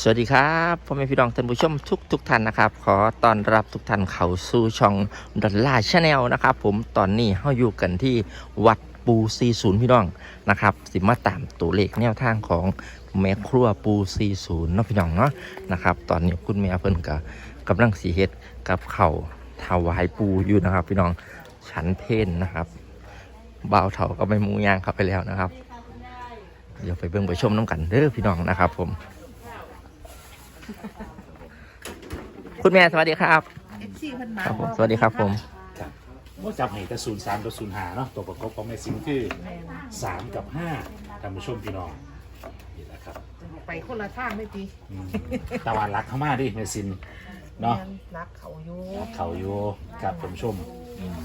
สวัสดีครับพ่อแม่พี่น้องท่านผู้ชมทุกทุกท่านนะครับ ขอต้อนรับทุกท่านเข้าสู่ช่องดอลลาร์ชาแนลนะครับผมตอนนี้เราอยู่กันที่วัดปูซีศูนย์พี่น้องนะครับ สิมาตามตัวเลขแนวทางของแม่ครัวปูซีศูนย์เนาะพี่น้องเนาะนะครับ ตอนนี้คุณแม่เพิ่นก็กำลังสีเฮ็ดกับเข่าถวายปูอยู่นะครับ พี่น้องฉันเพนนะครับบ่าวเถาก็ไปมูยางเข้าไปแล้วนะครับ เดี๋ยวไปเบิ่งไปชมน้ำกันเด้อพี่น้องนะครับ ผม คุณแม่สวัสดีครับ เอฟซีเพิ่นมาครับผมสวัสดีครับผม ครับเมื่อจับให้แต่ศูนย์สามกับศูนย์หาเนาะตัวประกอบของแม่ซิงคือสามกับห้าท่านผู้ชมพี่น้องนี่แหละครับไปคนละทางไม่ตีอืมตะวันรักเข้ามาดิแม่ซินเนาะรักเขาอยู่เขาอยู่กับท่านผู้ชมอืม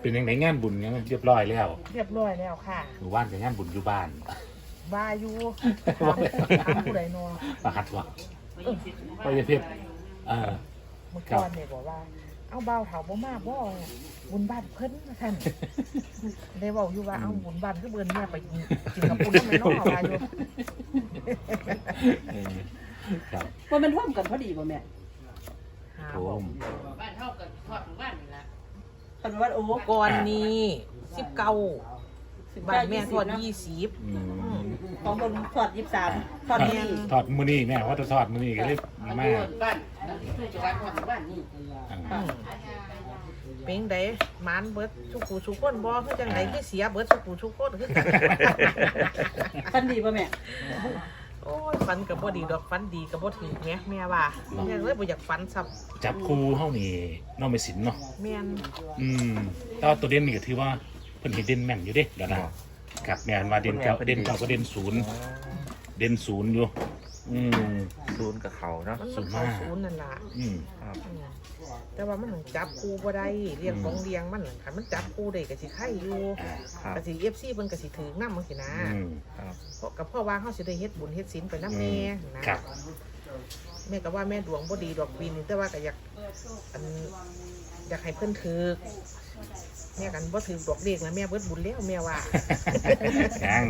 เป็นยังไงงานบุญยังเรียบร้อยแล้วเรียบร้อยแล้วค่ะหมู่บ้านกับงานบุญอยู่บ้าน บาอยู่ถามถามผู้ใดนอ ประหัดวะ ไปเพชรเออเมื่อก่อนเนี่ยบอกว่า เอาเบาเถาบ่มาบ่บุญบ้านเพิ่นนะท่านได้บอกอยู่ว่าเอาบุญบ้านก็เบิ่นเนี่ยไปกินกับปุ้นไม่น้องเอาว่าอยู่เออครับว่ามันท่วมกันพอดีป่ะแม่หาโอบอกมบ้านเท่ากับทอดหมู่บ้านนี่ละปันว่าโอ้ก่อนนี้สิบเก้าบ้านแม่ทอดยี่สิบอืม ของคนทอดยี่สิบสามทอดนี่ทอดมือนี่แม่ว่าจะทอดมือนี่ก็เลยมันมาอยู่บ้านคือจะการทอดหมู่บ้านนี่อ่าเป็นไดหมานเบิดสุกูสุกคนบ่คือจังไดคือเสียเบิดสุกูสุกคนคือกันฟันดีป่ะแม่โอ้ยฟันกับบ่ดีดอกฟันดีกับบ่ถือแม่แม่ว่าแม่เลยบ่อยากฟันซ้จับครูเฮานี่น้องไม่สินเนาะำแม่นอืมแต่ว่าตัวเด่นนี่ก็ถือว่าเพิ่นเห็นเด่นแม่นอยู่เด้เดี๋ยวนะ ครับแม่นว่าเด่นเก้าเด่นเก้าก็เด่นศูนย์เด่นศูนย์อยู่อืม ศูนย์กับเขาเนาะมันศูมันนย์เข้าห้าศูนย์นั่นล่ะอืม ครับอืมแต่ว่ามันถึงจับกูบ่ได้เรียงของเรียงมันนั่นคันมันจับกูได้ก็สิไข่อยู่อ่าครับก็สิ FC เพิ่นก็สิถือนำจังซี่นะ อืม ครับเพราะกับพ่อว่าเฮาสิได้เฮ็ดบุญเฮ็ดศีลไปนำแม่นะครับ แม่ก็ว่าแม่ดวงบ่ดีดอกปีนี้แต่ว่าก็อยากอันอยากให้เพิ่นถือ แม่กันบ่ถือดอกเลขนะแม่เบิดบุญแล้วแม่ว่ายัง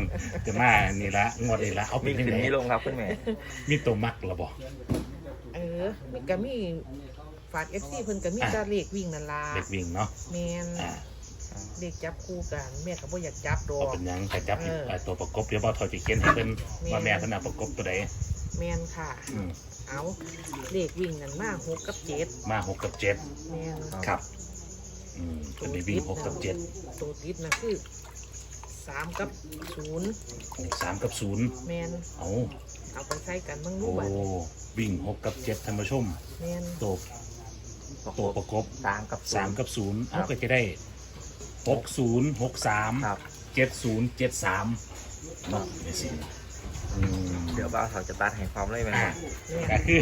จะมานี่ละงวดนี่ละเอาเป็มีนยังขึ้นไงมีลงครับคุณแม่ มีตัวมักหรอบ่เออมีก็มีฝากเอฟซีเพิ่นก็มีแตาเลขวิ่งนั่นล่ะเด็กวิ่งเนาะแมนอ่าเลขจับคู่กันแม่ก็บ่อยากจับดอเอากเป็นหยังแต่จับเออไอ้ตัวประกบเดี๋ยวบ่ถอยจะเขียนให้เพิ่นแม่ว่าแม่เพิ่นเอาประกบตัวใดแมนค่ะ อืมเอาเลขวิ่งนั่นมาหกกับเจ็ดมาหกกับเจ็ดแมนครับ อืมเพิ่นได้วิ่งหกกับเจ็ดตัวติดนะคือสามกับศูนย์โอ้สามกับศูนย์แมนเอาเอาไปใช้กันเบิ่งรูโอ้บัดวิ่งหกกับเจ็ดท่านผู้ชมแมนตัวตัวประกบสามกับสามกับศูนย์ครัเอาบก็จะได้หกศูนย์หกสาม ครับ เจ็ดศูนย์เจ็ดสามเนาะไม่สิอืม เดี๋ยวบ้าวเขาจะตัดให้ความเลยไหมอ่าแม่ก็นคือ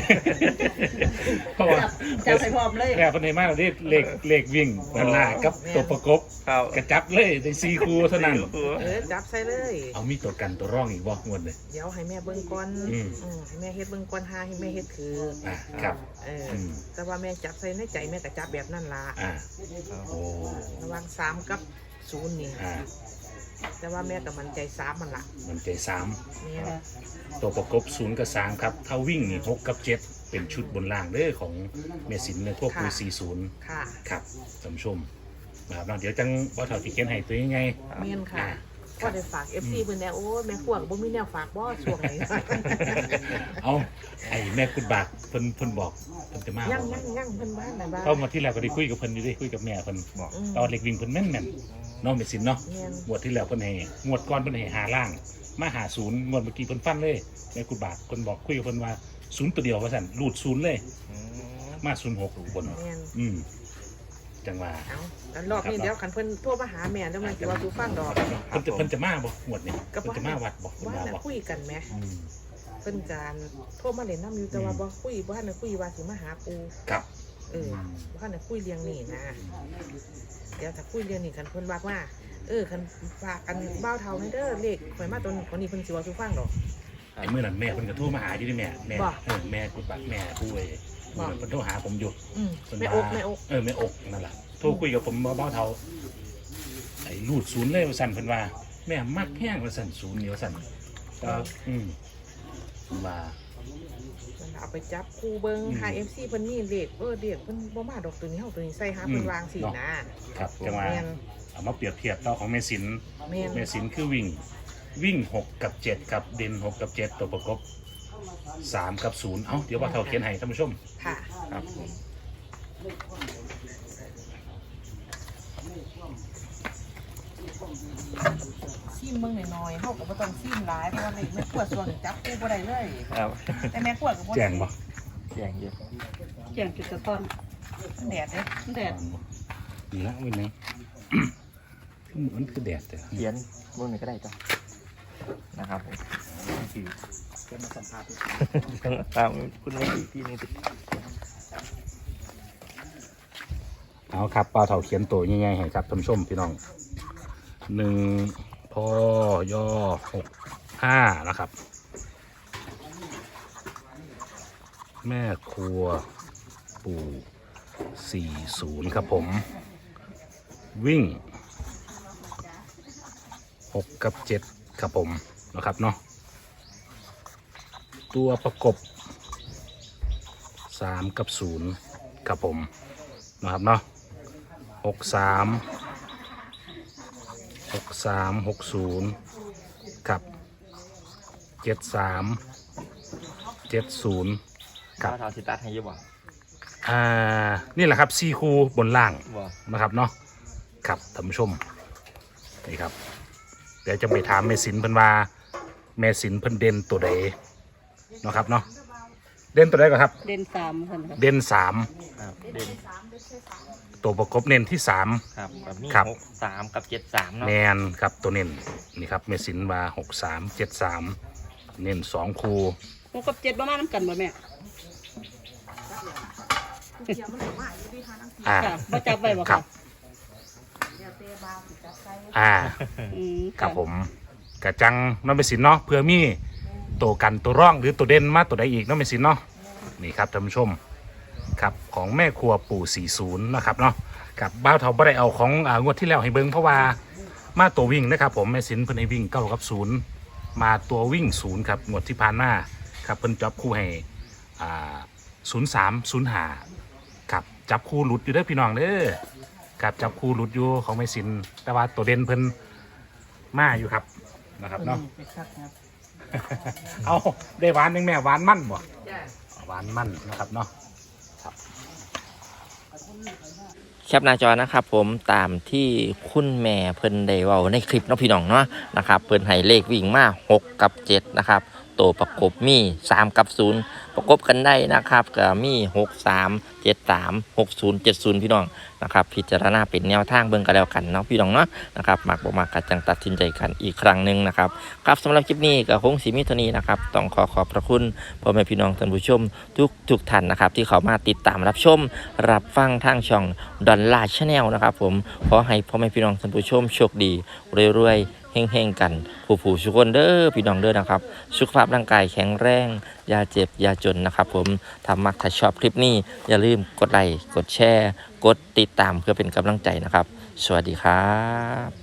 เพราะว่าจับใส่พร้อมเลย แค่คนในมากเลยเลขเลขวิ่งนั่นล่ะกับตัวประกบครับกระจับเลยในซีคูเท่านั้น เออจับใส่เลย เอามีตัวกันตัวร่องอีกบ่งวดเลย เดี๋ยวให้แม่เบิ่งก่อนอืม อืมให้แม่เฮ็ดเบิ่งก่อนหาให้แม่เฮ็ดคืออ่าครับ เอออม แต่ว่าแม่จับใส่ในใจแม่ก็จับแบบนั่นล่ะอ่าโอ้ระหว่างสามกับศูนย์นี่อ่า แต่ว่าแม่ก็มันใจสามมันละมันใจสามแม่ตัวประกบศูนย์กับสามครับถ้าวิ่งนี่หกกับเจ็ดเป็นชุดบนล่างเด้อของเมสินในพวกปูสี่ศูนย์ค่ะครับท่านผู้ชมนะครับเนาะเดี๋ยวจังว่าถอดที่เขียนให้ตัวยังไงแม่นค่ะอ่าก็ได้ฝาก FC เพิ่นแน่โอ้แม่ขวางบ่มีแนวฝากบ่ช่วงไหน เอาไอ้แม่กุดบากเพิ่นเพิ่นบอกเพิ่นจะมายังบยัอกงยังเพิ่นบ้านน่ะบ้านเข้ามาที่แล้วก็ได้คุยกับเพิ่นอยู่ได้คุยกับแม่เพิ่นบอกอืมตอนเล็กวิ่งเพิ่นแม่นแม่น ๆน้องเมสินเนาะแม่น งวดที่แล้วเพิ่นให้งวดก่อนเพิ่นให้หาล่าง มาหาศูนย์งวดเมื่อกี้เพิ่นฟันเลยแม่กุดบากเพิ่นบอกคุยกับเพิ่นว่าศูนย์ตัวเดียวว่าซั่นรูดศูนย์เลย อืมมาศูนย์หกบน แม่นอืมจังว่าเอาแล้วรอบนี้เดี๋ยวคันเพิ่นโทรมาหาแม่แล้วมันสิว่าสู่ฟังดอก เพิ่นจะเพิ่นจะมาบ่งวดนี้ก็เพิ่นจะมาวัดบ่เพิ่นว่ามาน่ะบ่คุยกันแหมอืม เพิ่นการโทรมาเล่นน้ำอยู่แต่ว่าอืม บ่คุยบ่ทันได้คุยว่าสิมาหากูครับเออบ่ทันได้คุยเรื่องนี้นะเดี๋ยวถ้าคุยเรื่องนี้คันเพิ่นว่าว่าเออคันฝากกันเบ้าเท่าให้เด้อเลขข่อยมาตัวนี้คนนี้เพิ่นสิว่าสู่ฟังดอก ไอ้มื้อนั้นแม่เพิ่นก็โทรมาหาอยู่ดิแม่แม่บ่เออแม่กุดบากแม่ผู้เอ้ยบ่ เพิ่นโทรหาผมอยู่อืมเพิ่นแม่ว่าอกแม่อกเออแม่อกนั่นแหละโทรคุยกับผมเบาๆเท่าไอ้รูดศูนย์เลยว่าสั่นเพิ่นว่า แม่มักแห้งว่าสั่นศูนย์นี่ว่าสั่นก็อืมเพิ่นว่ามัน เอาไปจับคู่เบิ้งอืม หา MC เพิ่นมีเลขเออเลขเพิ่นบ่มาดอกตัวนี้เฮาตัวนี้ใส่หาเพิ่นวางสินะครับจังหวะแม่นเอามาเปรียบเทียบต่อของเมสิน แม่นเมสินคือวิ่ง วิ่งหกกับเจ็ดกับเด่นหกกับเจ็ดตัวประกบสามกับศูนย์เอ้า เดี๋ยวว่าเท่าเขียนให้ท่านผู้ชม ค่ะ ครับผมซิ มเบิ่งหน่อยๆเฮาก็บ่ต้องซิมหลายเพราะว่าเลขแม่ขวดส่วนจับคู่บ่ได้เลย ครับแต่แม่ขวดก็บ่แจ้งบ่แจ้งอยู่เจียงจุดตะตอนมันแดดเด้แดดนี่ละวินไหนมันคือแดดแต่เขียนมือหนึ่งก็ได้จ้ะนะครับผมคือจะมาสัมภาษณ์ตามคุณไม่ดีที่นึงสิเอาครับปลาเถาเขียนตัวง่ายๆให้ครับท่านผู้ชมพี่น้องหนึ่ง พอย่อหกห้านะครับ แม่ครัวปู่สี่ศูนย์ครับผม วิ่งหกกับเจ็ดครับผมนะครับเนาะตัวประกบสามกับศูนย์ครับผมนะครับเนาะหกสาม สามหกศูนย์กับเจ็ดสามเจ็ดศูนย์ครับข้าวเท้าสิตัดให้อยี่บ่อ่า นี่แหละครับซีคูบนล่าง บ่นะครับเนาะครับท่านผู้ชมนี่ครับ เดี๋ยวจะไปถามเมสินเพิ่นว่าเมสินเพิ่นเด่นตัวใดเนาะครับเนาะ เด่นตัวใดก่อนครับ เด่นสามคนครับเด่นสามครับเด่นตัวประกบเน้นที่สาม ครับกับมีครับ หกสามกับเจ็ดสามเนาะแมนครับตัวเน้นนี่ครับเมสินว่าหกสามเจ็ดสามเน้นสองคูหกกับเจ็ดประมาณน้ำกันบ่แม่อ่าค่ะบ่จับไว้บ่ครัค่ะบอ่า อืมครับผมกะจังน้องเมสินเนาะเพื่อมี ตัวกันตัวร่องหรือตัวเด่นมาตัวใดอีกน้องเมสินเนาะนี่ครับท่านผู้ชมครับของแม่ครัวปู่ 40 นะครับเนาะกับบ้าวเทาบ่ได้เอาของอางวดที่แล้วให้เบิ้งเพราะว่ามาตัววิ่งนะครับผมแม่สินเพิ่นให้วิ่งเก้ากับศูนย์มาตัววิ่งศูนย์ครับงวดที่ผ่านมาครับเพิ่นจับคู่ให้อ่าศูนย์สามศูนย์หาครับจับคู่หลุดอยู่เด้อพี่น้องเด้อครับจับคู่หลุดอยู่ของแม่สินแต่ว่าตัวเด่นเพิ่นมาอยู่ครับนะครับเนาะ เอาได้หวานหนึ่งแม่หวานมั่นบ่จ้ะหวานมั่นนะครับเนาะแคปหน้าจอนะครับผมตามที่คุณแม่เพิ่นได้เว้าในคลิปเนาะพี่น้องเนาะนะครับเพิ่นให้เลขวิ่งมา 6 กับ 7 นะครับ ตัวประกบมี3กับ0ประกบกันได้นะครับก็มี6 3 7 3 6 0 7 0พี่น้องนะครับพิจารณาเป็นแนวทางเบิ่งกันแล้วกันเนาะพี่น้องเนาะนะครับมักบ่มักกัจังตัดสินใจกันอีกครั้งหนึ่งนะครับครับสำหรับคลิปนี้ก็คงสิมีเท่านี้นะครับต้องขอขอบพระคุณพ่อแม่พี่น้องท่านผู้ชมทุกทุกท่านนะครับที่เขามาติดตามรับชม รับฟังทางช่องดอนลาชาแนลนะครับผมขอให้พ่อแม่พี่น้องท่านผู้ชมโชคดีรวยๆ เฮงๆกันผู้ผู้ชุกคนเด้อพี่น้องเด้อนะครับ สุขภาพร่างกายแข็งแรงอย่าเจ็บอย่าจนนะครับ ผมทำมักถ้าชอบคลิปนี้ อย่าลืมกดไลค์กดแชร์ กดติดตามเพื่อเป็นกำลังใจนะครับ สวัสดีครับ